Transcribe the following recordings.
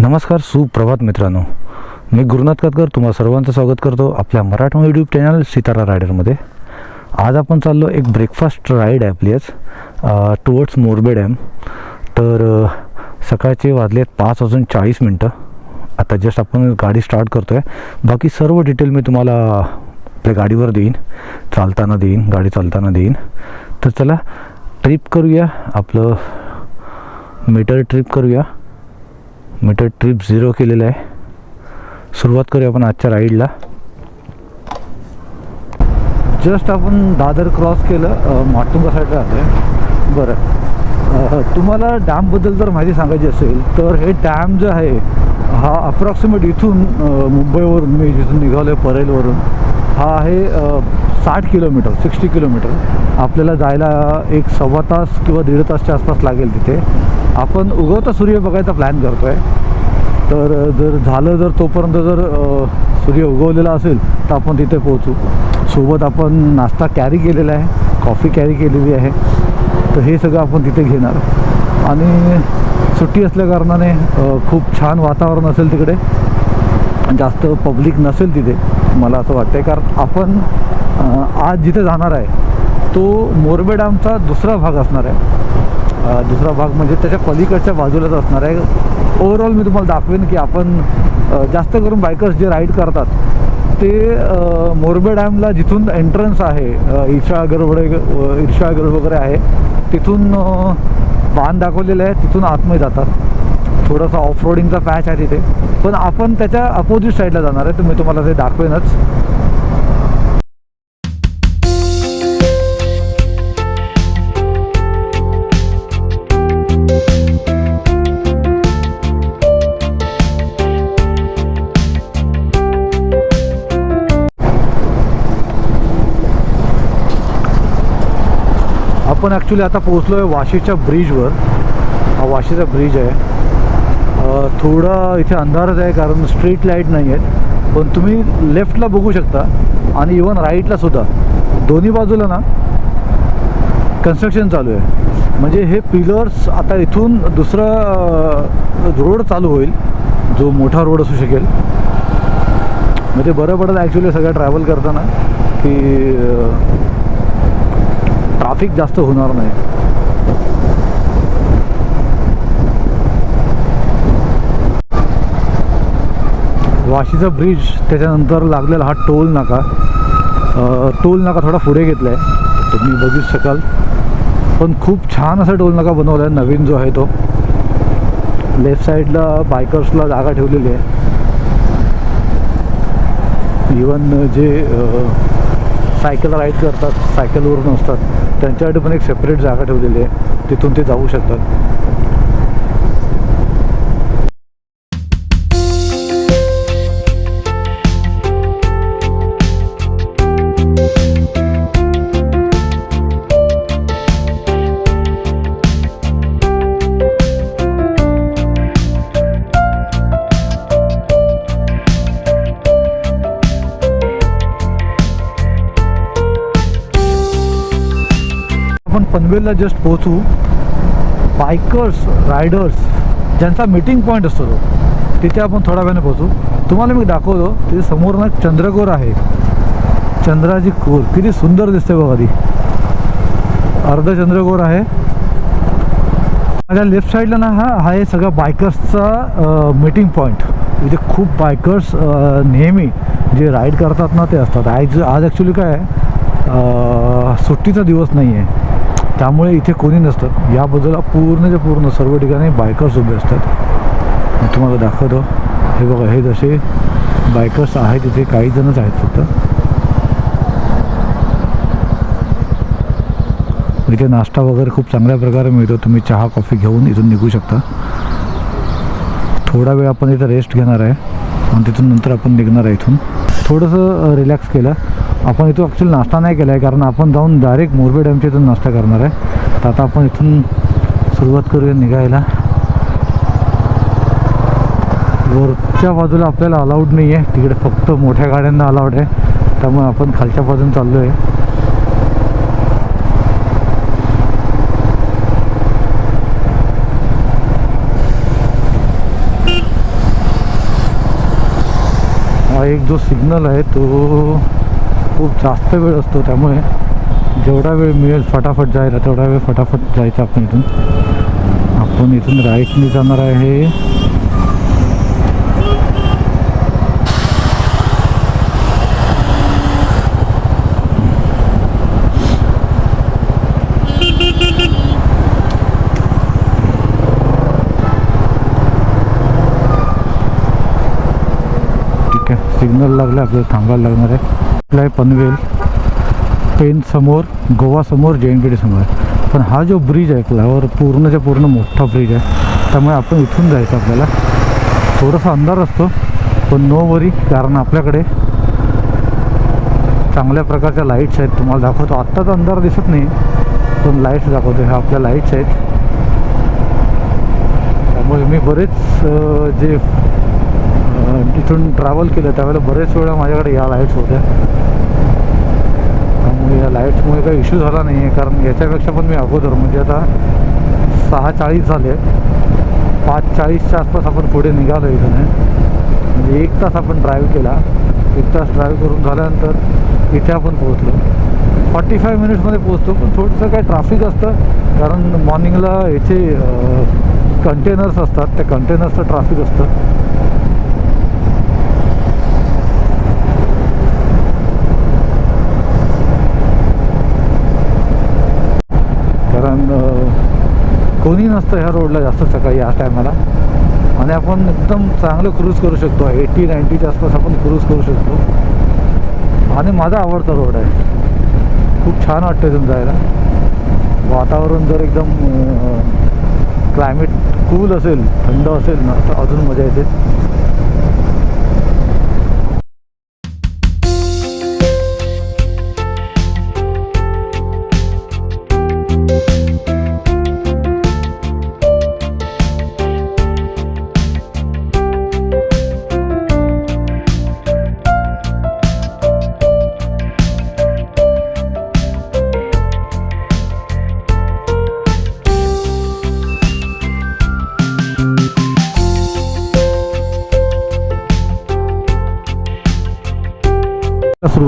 नमस्कार सुप्रभात मित्रांनो. मी गुरुनाथ कातकर तुम्हा सर्वांचं स्वागत करतो आपल्या मराठा यूट्यूब चॅनल सितारा रायडरमध्ये. आज आपण चाललो एक ब्रेकफास्ट राईड आहे आपली आज टुवर्ड्स मोरबे डॅम तर सकाळचे वाजले आहेत पाच वाजून चाळीस मिनटं. आता जस्ट आपण गाडी स्टार्ट करतो आहे बाकी सर्व डिटेल मी तुम्हाला आपल्या गाडीवर देईन. चालताना देईन गाडी चालताना देईन. तर चला ट्रिप करूया. आपलं मीटर ट्रिप करूया. मीटर ट्रिप झिरो केलेलं आहे. सुरुवात करूया आपण आजच्या राईडला जस्ट आपण दादर क्रॉस केलं माटुंगा साईडला आलो आहे बरं. तुम्हाला डॅमबद्दल जर माहिती सांगायची असेल तर हे डॅम जे आहे हा अप्रॉक्सिमेट इथून मुंबईवरून मी जिथून निघालो आहे परेलवरून हा आहे साठ किलोमीटर सिक्स्टी किलोमीटर. आपल्याला जायला एक सव्वा तास किंवा दीड तासच्या आसपास लागेल तिथे. आपण उगवता सूर्य बघायचा प्लॅन करतो आहे तर जर झालं जर तोपर्यंत जर सूर्य उगवलेला असेल तर आपण तिथे पोहोचू. सोबत आपण नाश्ता कॅरी केलेला आहे कॉफी कॅरी केलेली आहे. तर हे सगळं आपण तिथे घेणार. आणि सुट्टी असल्याकारणाने खूप छान वातावरण असेल तिकडे. जास्त पब्लिक नसेल तिथे मला असं वाटतं कारण आपण आज जिथे जाणार आहे तो मोरबे डॅमचा दुसरा भाग असणार आहे. दुसरा भाग म्हणजे त्याच्या पलीकडच्या बाजूलाच असणार आहे. ओव्हरऑल मी तुम्हाला दाखवेन की आपण जास्त करून बायकर्स जे राईड करतात ते मोरबे डॅमला जिथून एंट्रन्स आहे अ, वगैरे अ, वगैरे आहे तिथून अ, बाण दाखवलेलं आहे तिथून आतमध्ये जातात. थोडासा ऑफ रोडिंगचा पॅच आहे तिथे. पण आपण त्याच्या अपोजिट साईडला जाणार आहे तर मी तुम्हाला ते दाखवेनच. आपण ॲक्च्युली आता पोहोचलो आहे वाशीच्या ब्रिजवर हा वाशीचा ब्रिज आहे. थोडं थोडा इथे अंधारच आहे कारण स्ट्रीट लाइट नाही आहेत पण तुम्ही लेफ्टला बघू शकता आणि इवन राईटला सुद्धा. दोन्ही बाजूला ना कन्स्ट्रक्शन चालू आहे. म्हणजे हे पिलर्स आता इथून दुसरा रोड चालू होईल. जो मोठा रोड असू शकेल. म्हणजे बरं पडत ॲक्च्युली सगळं ट्रॅव्हल करताना की ट्राफिक जास्त होणार नाही. वाशीचा ब्रिज त्याच्यानंतर लागलेला हा टोल नाका. टोल नाका थोडा पुढे घेतला आहे तुम्ही बघू शकाल. पण खूप छान असा टोल नाका बनवला आहे नवीन जो आहे तो. लेफ्ट साईडला बायकर्सला जागा ठेवलेली आहे. इवन जे सायकल राईड करतात सायकलवरून असतात. त्यांच्यासाठी पण एक सेपरेट जागा ठेवलेली आहे. तिथून ते जाऊ शकतात. पनवेलला जस्ट पोहोचू बायकर्स रायडर्स ज्यांचा मीटिंग पॉईंट असतो तो तिथे आपण थोड्या वेळाने पोहोचू. तुम्हाला मी दाखवतो तिथे समोर ना चंद्रकोर आहे. चंद्राची कोर किती सुंदर दिसते बघा ती. अर्ध चंद्रकोर आहे. माझ्या लेफ्ट साईडला ना हा हा आहे सगळा बायकर्सचा मीटिंग पॉईंट इथे खूप बायकर्स नेहमी जे राईड करतात ना ते असतात. आज आज ॲक्च्युली काय सुट्टीचा दिवस नाही आहे त्यामुळे इथे कोणी नसतं. याबद्दल पूर्णच्या पूर्ण सर्व ठिकाणी बायकर्स उभे असतात. मी तुम्हाला दाखवतो. हे बघा हे जसे बायकर्स आहेत इथे काही जणच आहेत फक्त. इथे नाश्ता वगैरे खूप चांगल्या प्रकारे मिळतो. तुम्ही चहा कॉफी घेऊन इथून निघू शकता. थोडा वेळ आपण इथं रेस्ट घेणार आहे. आणि तिथून नंतर आपण निघणार आहे इथून. थोडंसं रिलॅक्स केलं. आपण इथं ॲक्च्युली नाश्ता नाही केला आहे कारण आपण जाऊन डायरेक्ट मोरबे डॅमच्या इथून नाश्ता करणार आहे. तर आता आपण इथून सुरुवात करूया निघायला. वरच्या बाजूला आपल्याला अलाउड नाही आहे तिकडे फक्त मोठ्या गाड्यांना अलाउड आहे. त्यामुळे आपण खालच्या बाजून चाललो आहे एक जो सिग्नल आहे तो खूप जास्त वेळ असतो त्यामुळे जेवढा वेळ मिळेल फटाफट जायला तेवढा वेळ फटाफट जायचं आपण इथून. आपण इथून राईटने जाणार आहे. ठीक आहे. सिग्नल लागला आपल्याला थांबायला लागणार आहे. आपला पनवेल पेन समोर जे एन पी टी समोर. आहे पण हा जो ब्रिज आहे फ्लावर पूर्णच्या पूर्ण मोठा ब्रिज आहे. त्यामुळे आपण इथून जायचं आपल्याला. थोडासा अंधार असतो पण नो वरी कारण आपल्याकडे चांगल्या प्रकारच्या लाईट्स आहेत. तुम्हाला दाखवतो आत्ताच अंधार दिसत नाही पण लाईट्स दाखवतो ह्या आपल्या लाईट्स आहेत. त्यामुळे मी बरेच जे इथून ट्रॅव्हल केलं त्यावेळेला बरेच वेळा माझ्याकडे या लाईट्स होत्या. त्यामुळे या लाईट्समुळे काही इश्यू झाला नाही आहे कारण याच्यापेक्षा पण मी अगोदर म्हणजे आता सहा चाळीस झाले. पाच चाळीसच्या आसपास आपण पुढे निघालो इथून. म्हणजे एक तास आपण ड्राईव्ह केला. एक तास ड्राईव्ह करून झाल्यानंतर इथे आपण पोहोचलो. फॉर्टी फाय मिनिट्समध्ये पोहोचतो पण थोडंसं काय ट्रॅफिक असतं कारण मॉर्निंगला याचे कंटेनर्स असतात त्या कंटेनर्सचं ट्रॅफिक असतं कारण अ, कोणी नसतं ह्या रोडला जास्त सकाळी या टायमाला. आणि आपण एकदम चांगलं क्रूज करू शकतो. एटी नाईन्टीच्या आसपास आपण क्रूज करू शकतो. आणि माझा आवडता रोड आहे. खूप छान वाटतं इथून जायला. वातावरण जर एकदम क्लायमेट कूल असेल थंड असेल ना तर अजून मजा येते.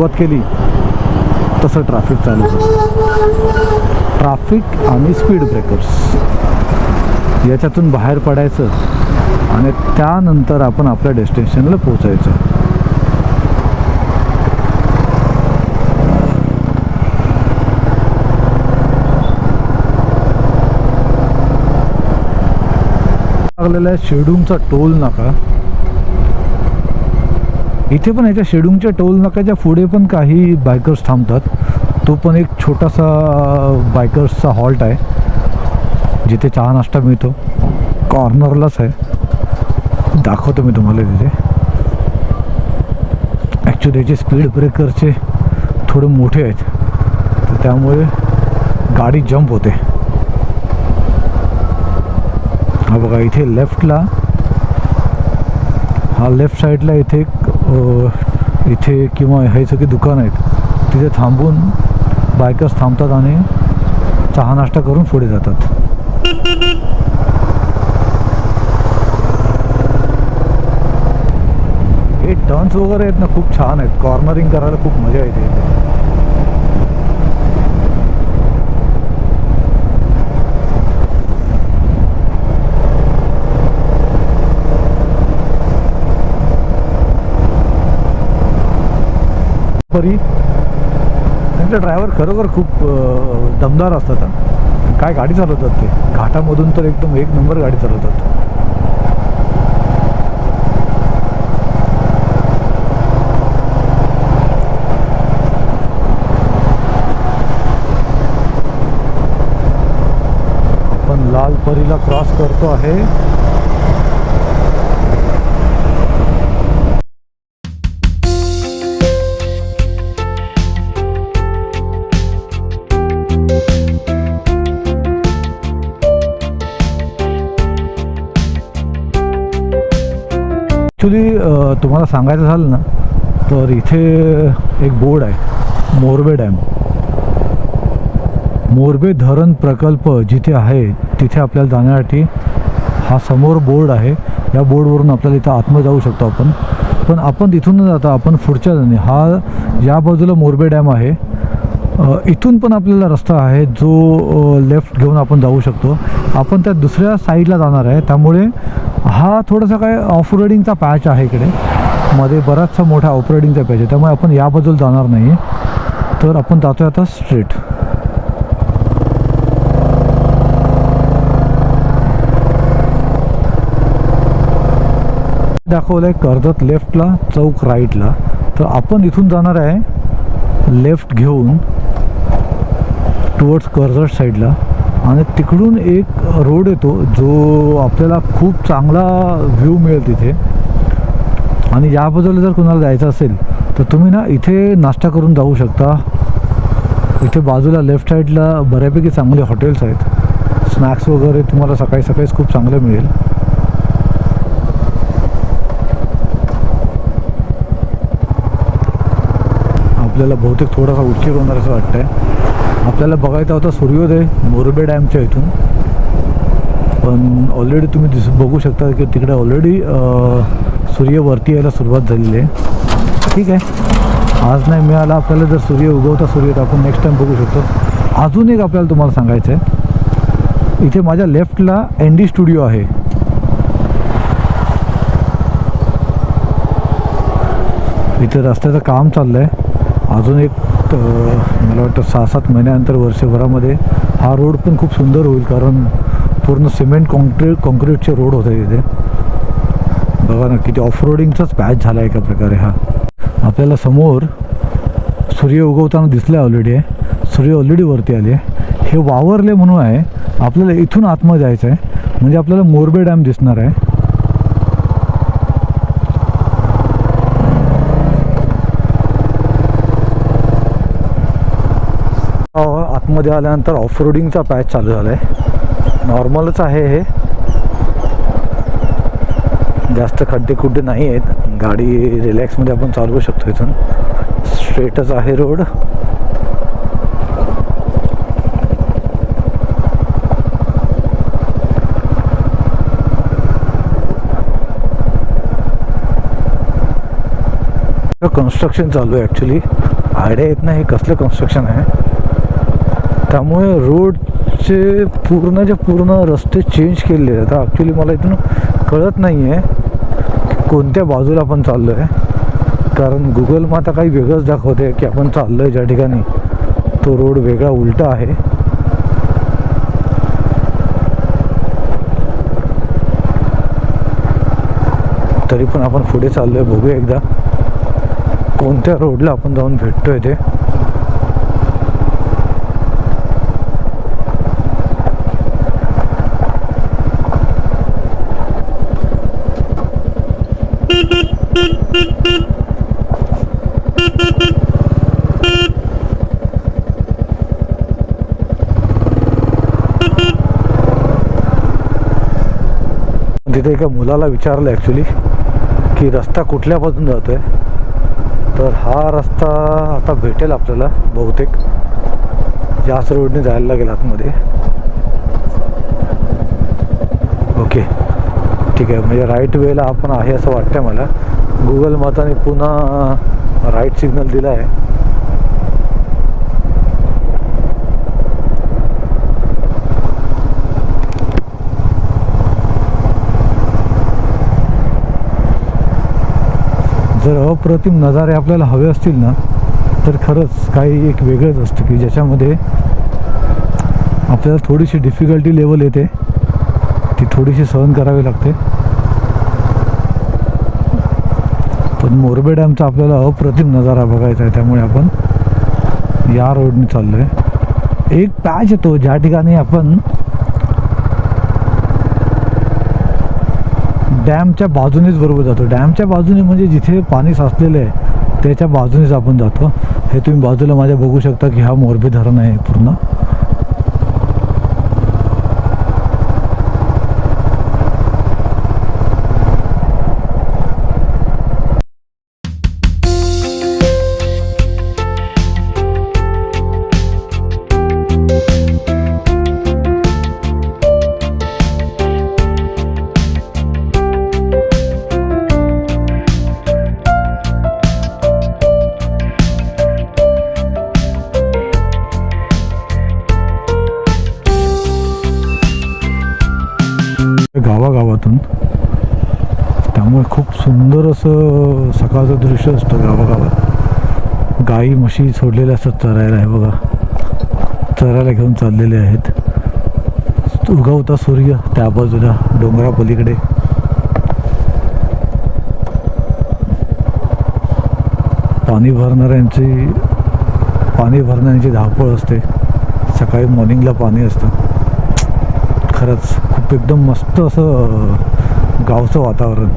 सुरुवात केली तसं ट्रॅफिक चालू ट्रॅफिक आणि स्पीड ब्रेकर्स याच्यातून बाहेर पडायचं आणि त्यानंतर आपण आपल्या डेस्टिनेशनला पोचायचं लागलेला आहे टोल नाका. इथे पण याच्या शेडूंगच्या टोल नाक्याच्या पुढे पण काही बायकर्स थांबतात. तो पण एक छोटासा बायकर्सचा हॉल्ट आहे. जिथे चहा नाश्ता मिळतो. कॉर्नरलाच आहे. दाखवतो मी तुम्हाला तिथे. ॲक्च्युली याचे स्पीड ब्रेकरचे थोडे मोठे आहेत. तर त्यामुळे गाडी जंप होते. हा बघा इथे लेफ्टला हा लेफ्ट साईडला इथे एक इथे किंवा हे सगळे दुकान आहेत तिथे थांबून बायकर्स थांबतात आणि चहा नाश्ता करून पुढे जातात. हे टर्न्स वगैरे आहेत ना खूप छान आहेत. कॉर्नरिंग करायला खूप मजा येते परी. त्यांचे ड्रायव्हर खरोखर खूप दमदार असतात काय गाडी चालवतात ते? घाटामधून तर एकदम एक नंबर गाडी चालवतात. आपण लाल परीला क्रॉस करतो आहे. ॲक्च्युली तुम्हाला सांगायचं झालं ना तर इथे एक बोर्ड आहे मोरबे डॅम. मोरबे धरण प्रकल्प जिथे आहे तिथे आपल्याला जाण्यासाठी हा समोर बोर्ड आहे. या बोर्डवरून आपल्याला इथं आतमध्ये जाऊ शकतो आपण. पण आपण तिथून न जाता आपण पुढच्या जाणे हा या बाजूला मोरबे डॅम आहे. इथून पण आपल्याला रस्ता आहे जो लेफ्ट घेऊन आपण जाऊ शकतो. आपण त्या दुसऱ्या साईडला जाणार आहे त्यामुळे हा थोडासा काय ऑफ रोडिंगचा पॅच आहे इकडे. मध्ये बराचसा मोठा ऑफ रोडिंगचा पॅच आहे. त्यामुळे आपण याबद्दल जाणार नाही तर आपण जातोय आता स्ट्रेट दाखवलं आहे कर्जत लेफ्टला चौक राईटला तर आपण इथून जाणार आहे लेफ्ट घेऊन टुवर्ड्स कर्जत साईडला आणि तिकडून एक रोड येतो जो आपल्याला खूप चांगला व्ह्यू मिळेल तिथे. आणि याबद्दल जर कोणाला जायचं असेल तर तुम्ही ना इथे नाश्ता करून जाऊ शकता. इथे बाजूला लेफ्ट साईडला बऱ्यापैकी चांगले हॉटेल्स आहेत. स्नॅक्स वगैरे तुम्हाला सकाळी सकाळीच खूप चांगलं मिळेल. आपल्याला बहुतेक थोडासा उशीर होणार असं वाटतंय. आपल्याला बघायचा होता सूर्योदय मोरबे डॅमच्या इथून. पण ऑलरेडी तुम्ही दिस बघू शकता की तिकडे ऑलरेडी सूर्य वरती यायला सुरुवात झालेली आहे. ठीक आहे. आज नाही मिळाला आपल्याला जर सूर्य उगवता सूर्य तर आपण नेक्स्ट टाईम बघू शकतो. अजून एक आपल्याला तुम्हाला सांगायचं आहे इथे माझ्या लेफ्टला एन डी स्टुडिओ आहे. इथे रस्त्याचं काम चाललं आहे अजून एक तर मला वाटतं सहा सात महिन्यानंतर वर्षभरामध्ये हा रोड पण खूप सुंदर होईल कारण पूर्ण सिमेंट कॉन्क्रीट कॉन्क्रीटचे रोड होते इथे. बघा ना किती ऑफ रोडिंगचाच पॅच झाला आहे एका प्रकारे हा. आपल्याला समोर सूर्य उगवताना दिसलं आहे ऑलरेडी आहे. सूर्य ऑलरेडी वरती आले हे वावरले म्हणून आहे. आपल्याला इथून आतमध्ये जायचं आहे म्हणजे आपल्याला मोरबे डॅम दिसणार आहे. अ, आल्यानंतर ऑफ रोडिंगचा पॅच चालू झाला आहे नॉर्मलच आहे हे. जास्त खड्डे खुड्डे नाही आहेत. गाडी रिलॅक्समध्ये आपण चालवू शकतो इथून. स्ट्रेटच आहे रोड कन्स्ट्रक्शन चालू आहे ॲक्च्युली आयडिया येत नाही हे कसलं कन्स्ट्रक्शन आहे. त्यामुळे रोडचे पूर्णच्या पूर्ण रस्ते चेंज केलेले आहेत. आता ॲक्च्युली मला इथून कळत नाही आहे कोणत्या बाजूला आपण चाललो आहे कारण गुगल मग आता काही वेगळंच दाखवते की आपण चाललो आहे ज्या ठिकाणी. तो रोड वेगळा उलटा आहे. तरी पण आपण पुढे चाललो आहे बघूया एकदा कोणत्या रोडला आपण जाऊन भेटतोय ते तिथे एका मुलाला विचारलं ॲक्च्युली की रस्ता कुठल्या बाजून आहे तर हा रस्ता आता भेटेल आपल्याला बहुतेक. जास्त रोडने जायला लागेल आतमध्ये. ओके ठीक आहे. म्हणजे राईट वेला आपण आहे असं वाटतं मला. गुगल माताने पुन्हा राईट सिग्नल दिला आहे जर अप्रतिम नजारे आपल्याला हवे असतील ना तर खरंच काही एक वेगळंच असतं की ज्याच्यामध्ये आपल्याला थोडीशी डिफिकल्टी लेवल येते. ती थोडीशी सहन करावी लागते. पण मोरबे डॅमचा आपल्याला अप्रतिम नजारा बघायचा आहे त्यामुळे आपण या रोडने चाललो आहे एक पॅच येतो ज्या ठिकाणी आपण डॅमच्या बाजूनेच बरोबर जातो. डॅमच्या बाजूने म्हणजे जिथे पाणी साचलेलं आहे त्याच्या बाजूनेच आपण जातो. हे तुम्ही बाजूला माझ्या बघू शकता की हा मोरबी धरण आहे पूर्ण. सकाळचं दृश्य असतं गावागावात. गाई म्हशी सोडलेल्या असतात चरायला आहे बघा. चरायला घेऊन चाललेले आहेत. उगवता सूर्य त्या बाजूला डोंगरा पलीकडे. पाणी भरणाऱ्यांची पाणी भरणाऱ्यांची धावपळ असते. सकाळी मॉर्निंगला पाणी असतं. खरंच खूप एकदम मस्त असं गावचं वातावरण.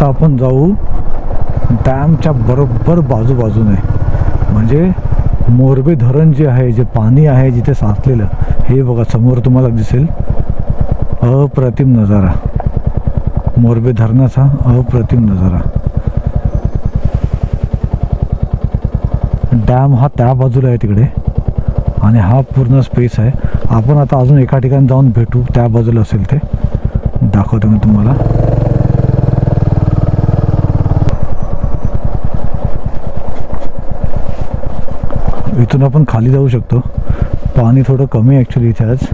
आता आपण जाऊ. डॅमच्या बरोबर बाजूबाजूने. म्हणजे मोरबे धरण जे आहे जे पाणी आहे जिथे साचलेलं हे बघा समोर तुम्हाला दिसेल. अप्रतिम नजारा. मोरबे धरणाचा अप्रतिम नजारा. डॅम हा त्या बाजूला आहे तिकडे. आणि हा पूर्ण स्पेस आहे. आपण आता अजून एका ठिकाणी जाऊन भेटू. त्या बाजूला असेल ते. दाखवतो मी तुम्हाला. इथून आपण खाली जाऊ शकतो. पाणी थोडं कमी ॲक्च्युली इथे आज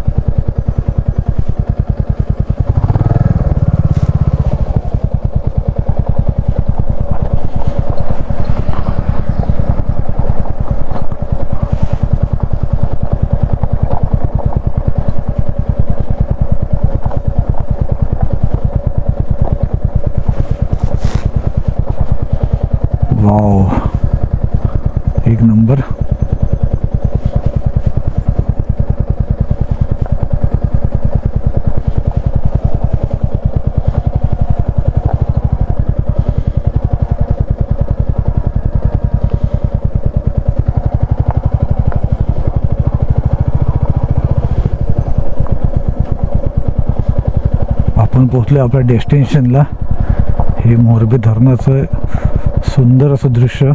वाव एक नंबर आपण पोचलो आपल्या डेस्टिनेशनला हे मोरबी धरणाचं सुंदर असं दृश्य.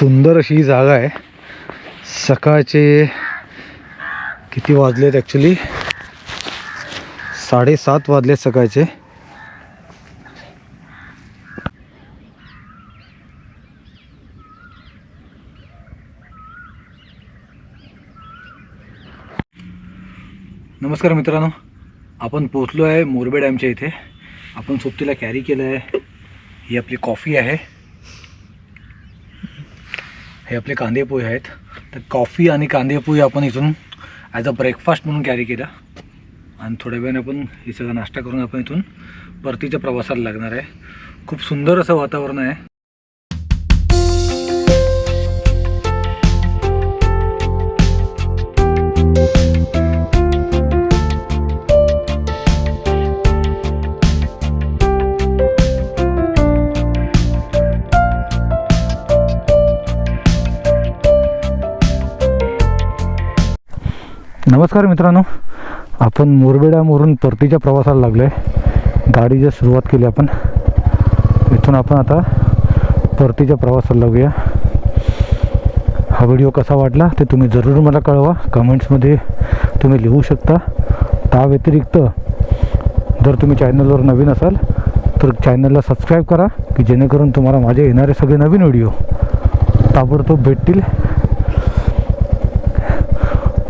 सुंदर अशी ही जागा आहे. सकाळचे किती वाजलेत ॲक्च्युली साडेसात वाजले सकाळचे. नमस्कार मित्रांनो. आपण पोचलो आहे मोरबे डॅमच्या इथे. आपण सोबतीला कॅरी केलं आहे ही आपली कॉफी आहे. हे आपले कांदेपोहे आहेत. तर कॉफी आणि कांदेपोहे आपण इथून ॲज अ ब्रेकफास्ट म्हणून कॅरी केला. आणि थोड्या वेळाने आपण हे सगळं नाश्ता करून आपण इथून परतीच्या प्रवासाला लागणार आहे. खूप सुंदर असं वातावरण आहे. नमस्कार मित्रांनो. आपण मोरबेडामोरून परतीच्या प्रवासाला लागलो आहे गाडीची सुरुवात केली आपण. इथून आपण आता परतीच्या प्रवासाला लागूया. हा व्हिडिओ कसा वाटला ते तुम्ही जरूर मला कळवा. कमेंट्समध्ये तुम्ही लिहू शकता. त्या व्यतिरिक्त जर तुम्ही चॅनलवर नवीन असाल तर चॅनलला सबस्क्राईब करा की जेणेकरून तुम्हाला माझे येणारे सगळे नवीन व्हिडिओ ताबडतोब भेटतील.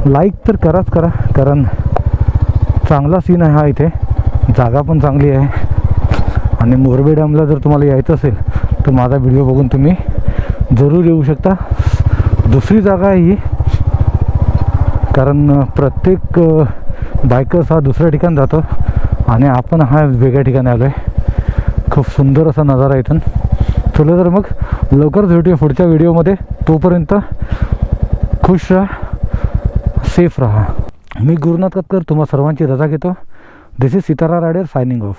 लाईक तर कराच करा कारण चांगला सीन आहे हा इथे. जागा पण चांगली आहे. आणि मोरबे डॅमला जर तुम्हाला यायचं असेल तर माझा व्हिडिओ बघून तुम्ही जरूर येऊ शकता. दुसरी जागा आहे ही. कारण प्रत्येक बायकर्स हा दुसऱ्या ठिकाणी जातो. आणि आपण हा वेगळ्या ठिकाणी आलो आहे खूप सुंदर असा नजारा इथून. चला तर मग लवकरच भेटूया पुढच्या व्हिडिओमध्ये तोपर्यंत खुश राहा. सेफ राहा. मी गुरुनाथ कतकर तुम्हा सर्वांची रजा घेतो. This is Sitara rider signing off